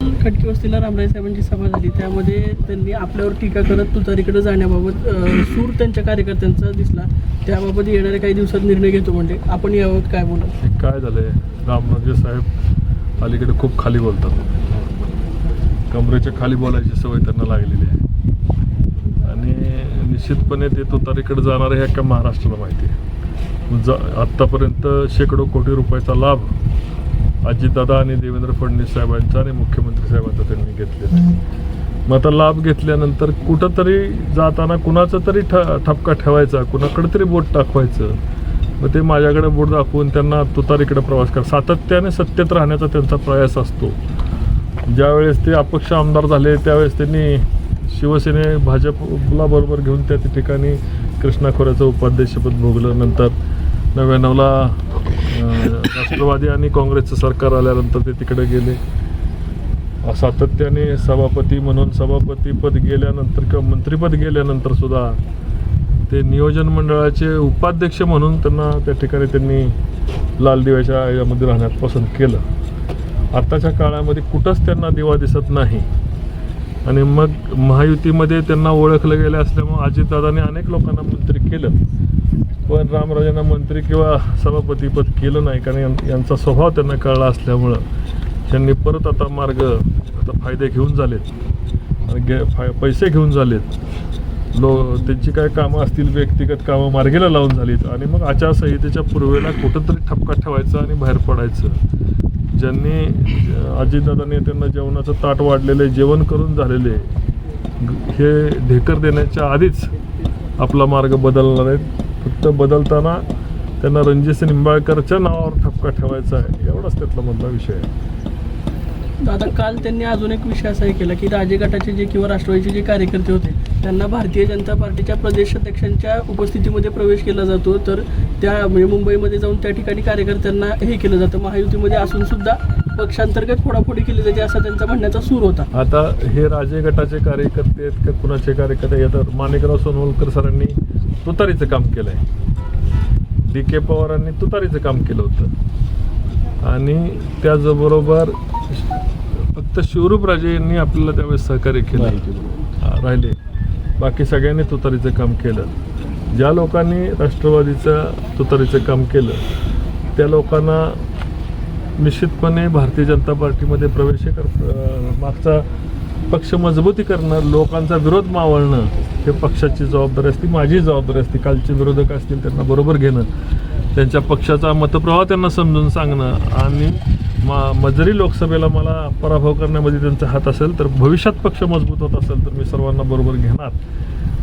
खडकी वस्तीला रामराय साहेबांची सभा झाली. त्यामध्ये त्यांनी आपल्यावर टीका करत तुतारीकडे जाण्याबाबत सूर त्यांच्या कार्यकर्त्यांचा दिसला. त्याबाबत येणाऱ्या काही दिवसात निर्णय घेतो म्हणजे. आपण याबाबत काय बोलू हे काय झालंय? रामराजे म्हणजे साहेब अलीकडे खूप खाली बोलतात. कमरेच्या खाली बोलायची सवय त्यांना लागलेली आहे. आणि निश्चितपणे ते तुतारीकडे जाणार आहे हे अख्ख्या महाराष्ट्राला माहिती आहे. ज आत्तापर्यंत शेकडो कोटी रुपयाचा लाभ अजितदादा आणि देवेंद्र फडणवीस साहेबांचा आणि मुख्यमंत्री साहेबांचा त्यांनी घेतलेला मग आता लाभ घेतल्यानंतर कुठंतरी जाताना कुणाचा तरी ठ ठपका ठेवायचा कुणाकडे तरी बोट टाकवायचं. मग ते माझ्याकडे बोट दाखवून त्यांना तुतारीकडे प्रवास कर. सातत्याने सत्तेत राहण्याचा त्यांचा प्रयास असतो. ज्यावेळेस ते अपक्ष आमदार झाले त्यावेळेस त्यांनी शिवसेने भाजपला बरोबर घेऊन त्या ठिकाणी कृष्णा खोऱ्याचं उपाध्यक्षपद भोगलं. नंतर नव्याण्णवला राष्ट्रवादी आणि काँग्रेसचं सरकार आल्यानंतर ते तिकडे गेले. सातत्याने सभापती म्हणून सभापतीपद गेल्यानंतर किंवा मंत्रीपद गेल्यानंतर सुद्धा ते नियोजन मंडळाचे उपाध्यक्ष म्हणून त्यांना त्या ठिकाणी त्यांनी लाल दिव्याच्या यामध्ये राहण्यात पसंत केलं. आत्ताच्या काळामध्ये कुठंच त्यांना दिवा दिसत नाही. आणि मग महायुतीमध्ये त्यांना ओळखलं गेलं असल्यामुळे अजितदादाने अनेक लोकांना मंत्री केलं. पण रामराजांना मंत्री किंवा सभापतीपद केलं नाही कारण यांचा स्वभाव त्यांना कळला असल्यामुळं त्यांनी परत आता मार्ग आता फायदे घेऊन झालेत. आणि गे फाय पैसे घेऊन झालेत. लो त्यांची काय कामं असतील व्यक्तिगत कामं मार्गीला लावून झालीत. आणि मग आचारसंहितेच्या पूर्वेला कुठंतरी ठपका ठेवायचा आणि बाहेर पडायचं. ज्यांनी अजितदादांनी त्यांना जेवणाचं ताट वाढलेले जेवण करून झालेले ग- हे ढेकर देण्याच्या आधीच आपला मार्ग बदलणार आहेत. फक्त बदलताना त्यांना रणजित निंबाळकरच्या नावावर ठपका ठेवायचा आहे. एवढाच त्यातला मधला विषय आहे. आता काल त्यांनी अजून एक विषय असाही केला की राजे गटाचे जे किंवा राष्ट्रवादीचे जे कार्यकर्ते होते त्यांना भारतीय जनता पार्टीच्या प्रदेशाध्यक्षांच्या उपस्थितीमध्ये प्रवेश केला जातो. तर त्या म्हणजे मुंबईमध्ये जाऊन त्या ठिकाणी कार्यकर्त्यांना हे केलं जातं. महायुतीमध्ये असून सुद्धा पक्षांतर्गत फोडाफोडी केली जाते असा त्यांचा म्हणण्याचा सूर होता. आता हे राजे गटाचे कार्यकर्ते आहेत का कुणाचे कार्यकर्ते येतात माणिकराव सोनवलकर सरांनी तुतारीचं काम केलं आहे डी के पवारांनी तुतारीचं काम केलं होतं. आणि त्याचबरोबर फक्त शिवरूप राजे यांनी आपल्याला त्यावेळेस सहकार्य केलं. राहिले. बाकी सगळ्यांनी तुतारीचं काम केलं. ज्या लोकांनी राष्ट्रवादीचं तुतारीचं काम केलं त्या लोकांना निश्चितपणे भारतीय जनता पार्टीमध्ये प्रवेश कर मागचा पक्ष मजबूती करणं लोकांचा विरोध मावळणं हे पक्षाची जबाबदारी असते माझी जबाबदारी असते. कालचे विरोधक असतील त्यांना बरोबर घेणं त्यांच्या पक्षाचा मतप्रवाह त्यांना समजून सांगणं आणि मा मजरी लोकसभेला मला पराभव करण्यामध्ये त्यांचा हात असेल तर भविष्यात पक्ष मजबूत होत असेल तर मी सर्वांना बरोबर घेणार.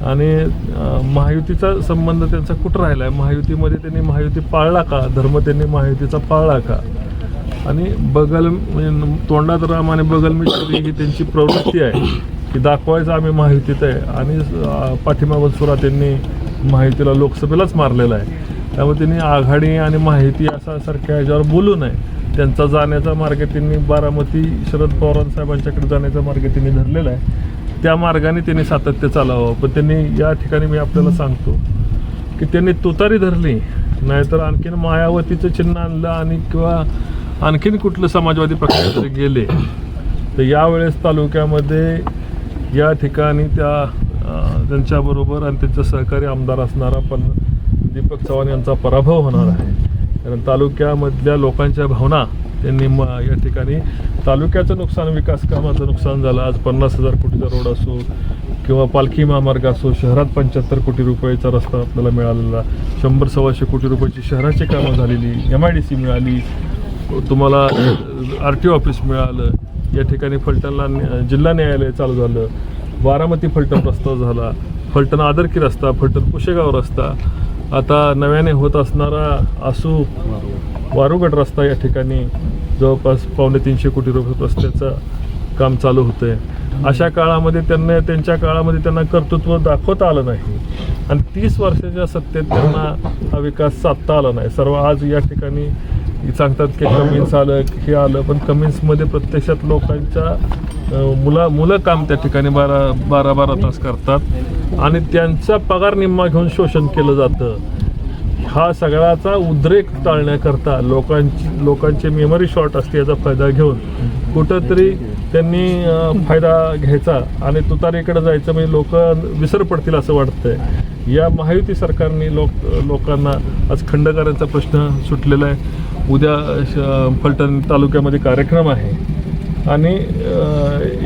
आणि महायुतीचा संबंध त्यांचा कुठं राहिला आहे महायुतीमध्ये त्यांनी महायुती पाळला का? धर्म त्यांनी महायुतीचा पाळला का? आणि बगल म्हणजे तोंडात राम आणि बगल मिश्री ही त्यांची प्रवृत्ती आहे. की दाखवायचं आम्ही महायुतीत आहे. आणि अं, पाठीमागून सुरा त्यांनी माहितीला लोकसभेलाच मारलेला आहे. त्यामुळे त्यांनी आघाडी आणि माहिती असा सारख्या ह्याच्यावर बोलू नये. त्यांचा जाण्याचा मार्ग त्यांनी बारामती शरद पवारांसाहेबांच्याकडे जाण्याचा मार्ग त्यांनी धरलेला आहे. त्या मार्गाने त्यांनी सातत्य चालावं. पण त्यांनी या ठिकाणी मी आपल्याला सांगतो की त्यांनी तुतारी धरली. नाहीतर आणखीन मायावतीचं चिन्ह आणलं आणि किंवा आणखीन कुठलं समाजवादी पक्षाकडे गेले तर यावेळेस तालुक्यामध्ये या ठिकाणी त्या त्यांच्याबरोबर आणि त्यांचा सहकारी आमदार असणारा पण दीपक चव्हाण यांचा पराभव होणार आहे. कारण तालुक्यामधल्या लोकांच्या भावना त्यांनी म या ठिकाणी तालुक्याचं नुकसान विकास कामाचं नुकसान झालं. आज पन्नास हजार कोटीचा रोड असो किंवा पालखी महामार्ग असो शहरात पंच्याहत्तर कोटी रुपयाचा रस्ता आपल्याला मिळालेला. शंभर सव्वाशे कोटी रुपयाची शहराची कामं झालेली. एम आय डी सी मिळाली. तुम्हाला आर टी ऑफिस मिळालं या ठिकाणी फलटणला न्या- जिल्हा न्यायालय चालू झालं बारामती फलटण रस्ता झाला फलटण आदरकी रस्ता फलटण कुशेगाव रस्ता आता नव्याने होत असणारा आसू वारुगड रस्ता या ठिकाणी जवळपास पावणे तीनशे कोटी रुपये रस्त्याचं काम चालू होतंय. अशा काळामध्ये त्यांना त्यांच्या काळामध्ये त्यांना कर्तृत्व दाखवता आलं नाही. आणि तीस वर्षाच्या सत्तेत त्यांना हा विकास साधता आला नाही. सर्व आज या ठिकाणी सांगतात की कमिन्स आलं हे आलं पण कमिन्समध्ये प्रत्यक्षात लोकांच्या मुला मुलं काम त्या ठिकाणी बारा बारा बारा तास करतात. आणि त्यांचा पगार निम्मा घेऊन शोषण केलं जातं. हा सगळ्याचा उद्रेक टाळण्याकरता लोकांची लोकांची मेमरी शॉर्ट असते याचा फायदा घेऊन. कुठंतरी त्यांनी फायदा घ्यायचा आणि तुतारीकडे जायचं म्हणजे लोक विसर पडतील असं वाटतंय. या महायुती सरकारने लोक लोकांना आज खंडकारांचा प्रश्न सुटलेला आहे. उद्या श- फलटण तालुक्यामध्ये कार्यक्रम आहे. आणि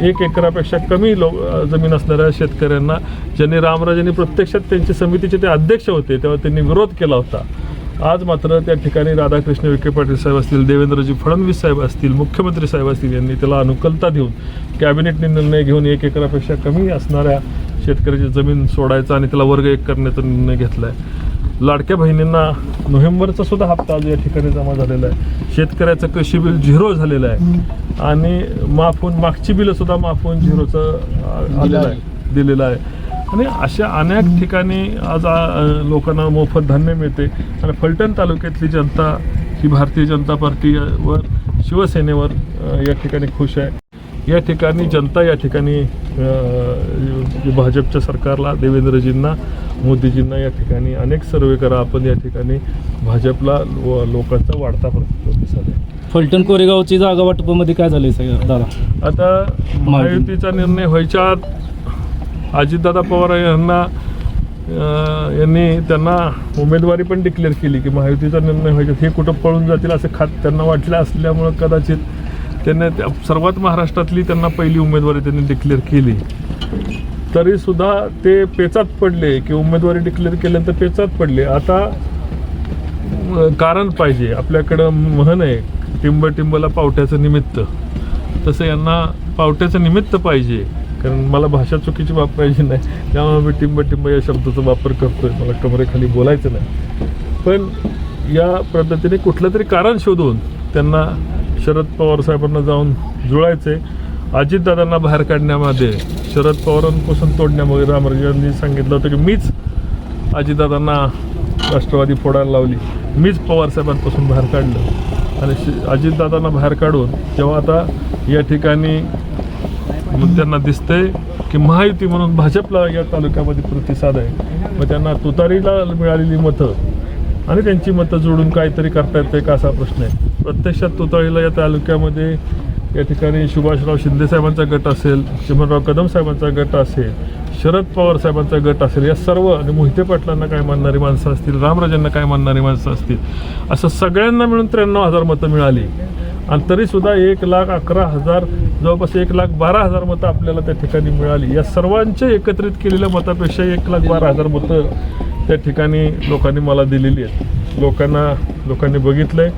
एक एकरापेक्षा कमी लो जमीन असणाऱ्या शेतकऱ्यांना ज्यांनी रामराजांनी प्रत्यक्षात त्यांच्या समितीचे ते अध्यक्ष होते तेव्हा त्यांनी विरोध केला होता. आज मात्र त्या ठिकाणी राधाकृष्ण विखे पाटील साहेब असतील देवेंद्रजी फडणवीस साहेब असतील मुख्यमंत्री साहेब असतील यांनी त्याला अनुकूलता देऊन कॅबिनेटने निर्णय घेऊन एक एकरापेक्षा कमी असणाऱ्या शेतकऱ्याची जमीन सोडायचा आणि त्याला वर्ग एक करण्याचा निर्णय घेतला आहे लाडक्या बहिणींना नोव्हेंबरचा सुद्धा हप्ता आज या ठिकाणी जमा झालेला आहे. शेतकऱ्याचं कृषी बिल झिरो झालेलं आहे. आणि माफ होऊन मागची बिलं सुद्धा माफ होऊन झिरोचं आलेलं आहे. दिलेलं आहे. आणि अशा अनेक ठिकाणी आज लोकांना मोफत धान्य मिळते. आणि फलटण तालुक्यातली जनता ही भारतीय जनता पार्टीवर शिवसेनेवर या ठिकाणी खुश आहे. या ठिकाणी जनता या ठिकाणी भाजपच्या सरकारला देवेंद्रजींना मोदीजींना या ठिकाणी अनेक सर्वे करा. आपण या ठिकाणी भाजपला लो- लोकांचा वाढता प्रतिसाद आहे. फलटण कोरेगावची जागा वाटपामध्ये काय सगळं? दादा. आता महायुतीचा निर्णय व्हायच्या आत अजितदादा पवार यांना यांनी त्यांना उमेदवारी पण डिक्लेअर केली की महायुतीचा निर्णय व्हायचा. हे कुठं पळून जातील असं खात त्यांना वाटलं असल्यामुळं कदाचित त्यांनी त्या- सर्वात महाराष्ट्रातली त्यांना पहिली उमेदवारी त्यांनी डिक्लेअर केली. तरी सुद्धा ते पेचात पडले की उमेदवारी डिक्लेअर केल्यानंतर पेचात पडले. आता कारण पाहिजे. आपल्याकडं म्हण आहे टिंब टिंबला पावट्याचं निमित्त. तसं यांना पावट्याचं निमित्त पाहिजे. कारण मला भाषा चुकीची वापरायची नाही. त्यामुळे मी टिंब टिंब या शब्दाचा वापर करतोय. मला कमरेखाली बोलायचं नाही. पण या पद्धतीने कुठलं तरी कारण शोधून त्यांना शरद पवार साहेबांना जाऊन जुळायचं आहे अजितदादांना बाहेर काढण्यामध्ये शरद पवारांपासून तोडण्यामध्ये रामराजांनी सांगितलं होतं की मीच अजितदादांना राष्ट्रवादी फोडायला लावली. मीच पवार साहेबांपासून बाहेर काढलं. आणि अजितदादांना बाहेर काढून जेव्हा आता या ठिकाणी त्यांना दिसतंय की महायुती म्हणून भाजपला या तालुक्यामध्ये प्रतिसाद आहे. मग त्यांना तुतारीला मिळालेली मतं आणि त्यांची मतं जोडून काहीतरी करता येते का असा प्रश्न आहे. प्रत्यक्षात तुतारीला या तालुक्यामध्ये या ठिकाणी सुभाषराव शिंदे साहेबांचा गट असेल चिमनराव कदम साहेबांचा गट असेल शरद पवार साहेबांचा गट असेल या सर्व आणि मोहिते पाटलांना काय मानणारी माणसं असतील रामराजांना काय मानणारी माणसं असतील असं सगळ्यांना मिळून त्र्याण्णव हजार मतं मिळाली. आणि तरीसुद्धा एक लाख अकरा हजार जवळपास एक लाख बारा हजार मतं आपल्याला त्या ठिकाणी मिळाली. या सर्वांचे एकत्रित केलेल्या मतापेक्षा एक लाख बारा हजार मतं त्या ठिकाणी लोकांनी मला दिलेली आहेत. लोकांना लोकांनी बघितलंय.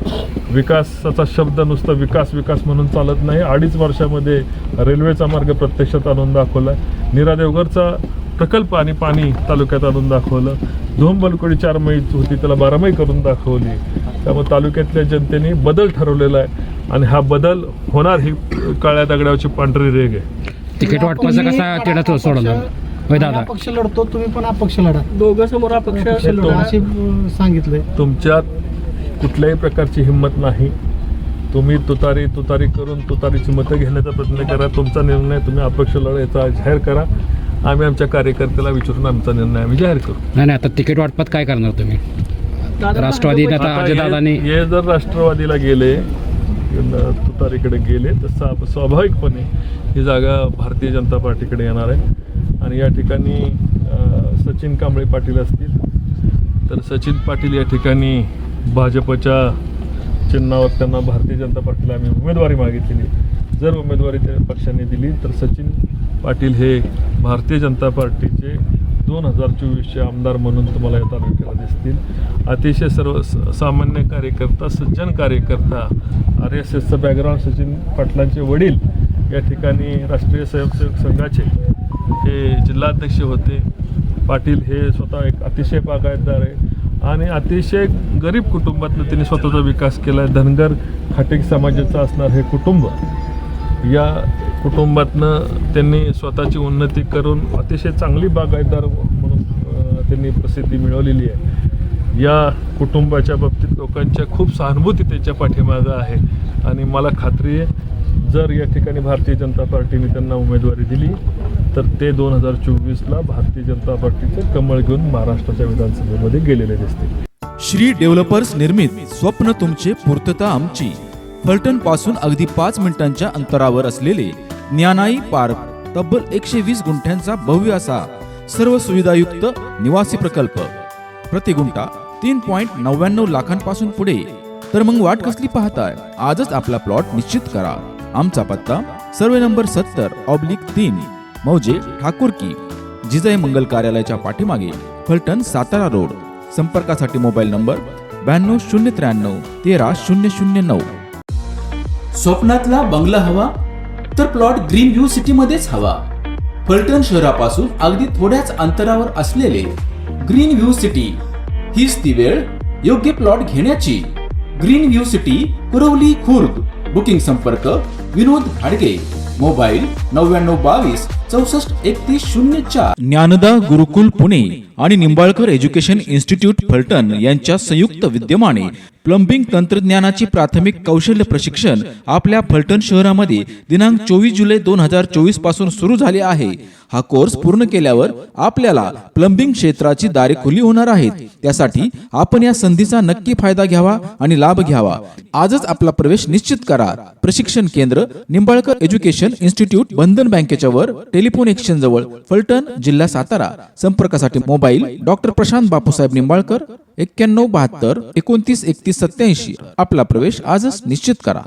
विकासाचा शब्द नुसता विकास विकास म्हणून चालत नाही. अडीच वर्षामध्ये रेल्वेचा मार्ग प्रत्यक्षात आणून दाखवला. नीरा देवघरचा प्रकल्प आणि पाणी तालुक्यात आणून दाखवलं. धोम बलकोडी चार मै होती त्याला बारामई करून दाखवली. त्यामुळे तालुक्यातल्या जनतेने बदल ठरवलेला आहे. आणि हा बदल होणार ही काळ्या दगडावरची पांढरी रेग आहे. तिकीट वाटपाचा कसा सोडवणार होय दादा. अपक्ष लढतो तुम्ही पण अपक्ष लढा. दोघं समोर अपक्ष लढा. असे सांगितलंय. तुमच्यात कुठल्याही प्रकारची हिंमत नाही. तुम्ही तुतारी तुतारी करून तुतारीची मतं घेण्याचा प्रयत्न करा. तुमचा निर्णय तुम्ही अपक्ष लढायचा जाहीर करा. आम्ही आमच्या कार्यकर्त्याला विचारून आमचा निर्णय आम्ही जाहीर करू. नाही नाही आता तिकीट वाटपात काय करणार तुम्ही? राष्ट्रवादी आता हे जर राष्ट्रवादीला गेले न- तुतारीकडे गेले तर स्वाभाविकपणे ही जागा भारतीय जनता पार्टीकडे येणार आहे. आणि या ठिकाणी सचिन कांबळे पाटील असतील. तर सचिन पाटील या ठिकाणी भाजपच्या चिन्हावर त्यांना भारतीय जनता पार्टीला आम्ही उमेदवारी मागितलेली. जर उमेदवारी त्या पक्षाने दिली तर सचिन पाटील हे भारतीय जनता पार्टीचे दोन हजार चोवीसचे आमदार म्हणून तुम्हाला या तालुक्याला दिसतील. अतिशय सर्व स- सामान्य कार्यकर्ता सज्जन कार्यकर्ता आर एस एसचं बॅकग्राऊंड सचिन पाटलांचे वडील या ठिकाणी राष्ट्रीय स्वयंसेवक संघाचे हे जिल्हाध्यक्ष होते. पाटील हे स्वतः एक अतिशय बागायतदार आहे. आणि अतिशय गरीब कुटुंबातनं त्यांनी स्वतःचा विकास केला आहे धनगर खाटेक समाजाचं असणार हे कुटुंब. या कुटुंबातनं त्यांनी स्वतःची उन्नती करून अतिशय चांगली बागायतदार म्हणून त्यांनी प्रसिद्धी मिळवलेली आहे. या कुटुंबाच्या बाबतीत लोकांच्या खूप सहानुभूती त्याच्या पाठीमागं आहे. आणि मला खात्री आहे जर या ठिकाणी भारतीय जनता पार्टीने त्यांना उमेदवारी दिली तर ते दोन हजार चोवीसला भारतीय जनता पार्टीचे कमळ घेऊन महाराष्ट्राच्या विधानसभेमध्ये गेलेले दिसते. श्री डेव्हलपर्स निर्मित स्वप्न तुमचे पूर्तता आमची. फलटणपासून अगदी पाच मिनिटांच्या अंतरावर असलेले ज्ञानाई पार्क तब्बल एकशे वीस गुंठ्यांचा भव्य असा सर्व सुविधायुक्त निवासी प्रकल्प. प्रति गुंठा तीन पॉइंट नव्याण्णव लाखांपासून पुढे. तर मग वाट कसली पाहताय? आजच आपला प्लॉट निश्चित करा. आमचा पत्ता सर्वे नंबर सत्तर ऑब्लिक तीन. मौजे ठाकूरकी जिजाई मंगल कार्यालयाच्या पाठीमागे फलटण सातारा रोड. संपर्कासाठी मोबाईल नंबर ब्याण्णव शून्य त्र्याण्णव तेरा शून्य शून्य नऊ. स्वप्नातला बंगला हवा तर प्लॉट ग्रीन व्ह्यू सिटी मध्येच हवा. फलटण शहरापासून अगदी थोड्याच अंतरावर असलेले ग्रीन व्ह्यू सिटी. हीच ती वेळ योग्य प्लॉट घेण्याची. Green view city Kurawali Khurd. Booking संपर्क विनोद हाडके मोबाईल नव्याण्णव बावीस चौसष्ट एकतीस शून्य चार. ज्ञानदा गुरुकुल पुणे आणि निंबाळकर एज्युकेशन इन्स्टिट्यूट फलटण यांच्या संयुक्त विद्यमाने प्लंबिंग तंत्रज्ञानाची प्राथमिक कौशल्य प्रशिक्षण आपल्या फलटण शहरामध्ये दिनांक चोवीस जुलै दोन हजार चोवीसपासून सुरू झाले आहे. हा कोर्स पूर्ण केल्यावर आपल्याला प्लंबिंग क्षेत्राची दारे खुली होणार आहेत. त्यासाठी आपण या संधीचा नक्की फायदा घ्यावा आणि लाभ घ्यावा. आजच आपला प्रवेश निश्चित करा. प्रशिक्षण केंद्र निंबाळकर एज्युकेशन इन्स्टिट्यूट बंधन बँकेच्या वर टेलिफोन एक्सचेंज जवळ फलटण जिल्हा सातारा. संपर्कासाठी मोबाईल डॉक्टर प्रशांत बापूसाहेब निंबाळकर एक्क्याण्णव बहात्तर एकोणतीस एकतीस सत्याऐंशी आपला प्रवेश आजच निश्चित करा.